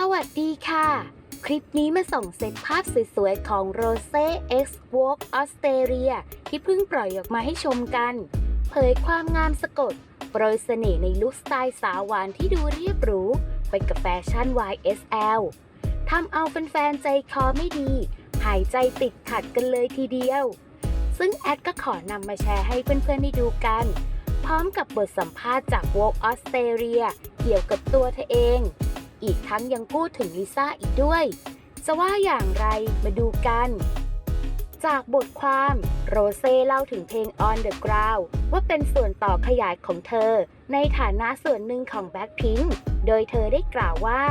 สวัสดีค่ะ คลิปนี้มาส่งเซตภาพสวยๆ ของ Rose X Walk Australia ที่เพิ่งปล่อยออกมาให้ชมกัน เผยความงามสะกด โปรยเสน่ห์ในลุคสไตล์สาวหวานที่ดูเรียบหรู ไปกับแฟชั่น YSL ทำเอาแฟนๆ ใจคอไม่ดี หายใจติดขัดกันเลยทีเดียว ซึ่งแอดก็ขอนำมาแชร์ให้เพื่อนๆ ได้ดูกัน พร้อมกับบทสัมภาษณ์จาก Walk Australia เกี่ยวกับตัวเธอเอง อีกทั้งยังพูดถึงลิซ่าอีกด้วย จะว่าอย่างไรมาดูกัน จากบทความโรเซ่เล่าถึงเพลง On the Ground ว่าเป็นส่วนต่อขยายของเธอ ในฐานะส่วนหนึ่งของ Blackpink โดยเธอได้กล่าวว่า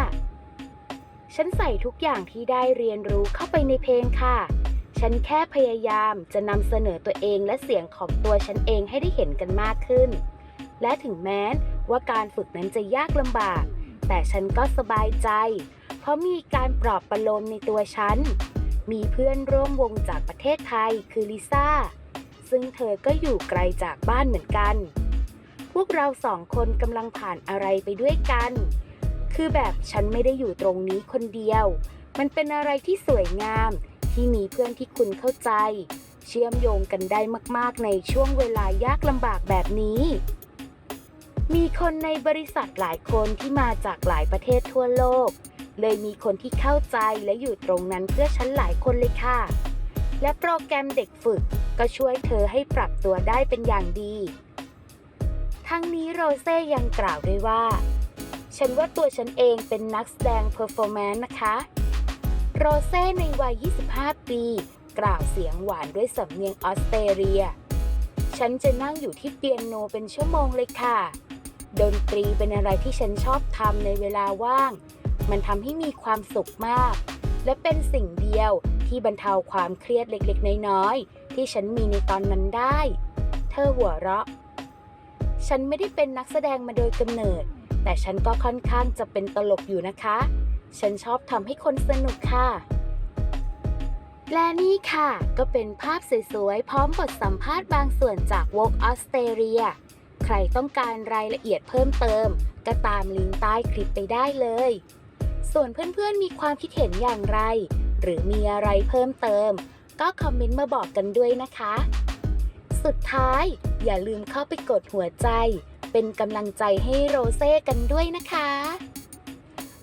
ฉันใส่ทุกอย่างที่ได้เรียนรู้เข้าไปในเพลงค่ะ ฉันแค่พยายามจะนำเสนอตัวเองและเสียงของตัวฉันเองให้ได้เห็นกันมากขึ้น และถึงแม้ว่าการฝึกนั้นจะยากลำบาก แต่ฉันก็สบายใจ เพราะมีการปลอบประโลมในตัวฉัน มีเพื่อนร่วมวงจากประเทศไทยคือลิซ่า ซึ่งเธอก็อยู่ไกลจากบ้านเหมือนกัน พวกเราสองคนกำลังผ่านอะไรไปด้วยกัน คือแบบฉันไม่ได้อยู่ตรงนี้คนเดียว มันเป็นอะไรที่สวยงามที่มีเพื่อนที่คุณเข้าใจ เชื่อมโยงกันได้มาก ๆ ในช่วงเวลายากลำบากแบบนี้ มีคนในบริษัทหลายคนที่มาจากหลายประเทศทั่วโลก เลยมีคนที่เข้าใจและอยู่ตรงนั้นเพื่อฉันหลายคนเลยค่ะ และโปรแกรมเด็กฝึกก็ช่วยเธอให้ปรับตัวได้เป็นอย่างดี ทั้งนี้โรเซ่ยังกล่าวด้วยว่า ฉันว่าตัวฉันเองเป็นนักแสดงเพอร์ฟอร์แมนซ์นะคะ โรเซ่ในวัย 25 ปี กล่าวเสียงหวานด้วยสำเนียงออสเตรเลีย ฉันจะนั่งอยู่ที่เปียโนเป็นชั่วโมงเลยค่ะ ดนตรีเป็นอะไรที่ฉันชอบทำในเวลาว่าง มันทำให้มีความสุขมาก และเป็นสิ่งเดียวที่บรรเทาความเครียดเล็กๆ น้อยๆ ที่ฉันมีในตอนนั้นได้ เธอหัวเราะ ฉันไม่ได้เป็นนักแสดงมาโดยกำเนิด แต่ฉันก็ค่อนข้างจะเป็นตลกอยู่นะคะ ฉันชอบทำให้คนสนุกค่ะ และนี่ค่ะ ก็เป็นภาพสวยๆ พร้อมบทสัมภาษณ์บางส่วนจาก Vogue Australia ใครต้องการรายละเอียดเพิ่มเติม ก็ตามลิงก์ใต้คลิปไปได้เลย ส่วนเพื่อนๆมีความคิดเห็นอย่างไร หรือมีอะไรเพิ่มเติม ก็คอมเมนต์มาบอกกันด้วยนะคะ สุดท้ายอย่าลืมเข้าไปกดหัวใจ เป็นกำลังใจให้โรเซ่กันด้วยนะคะ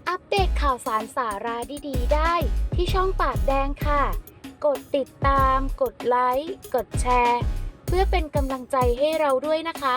อัปเดตข่าวสารสาระดีๆ ได้ที่ช่องปากแดงค่ะ กดติดตาม กดไลค์ กดแชร์ เพื่อเป็นกำลังใจให้เราด้วยนะคะ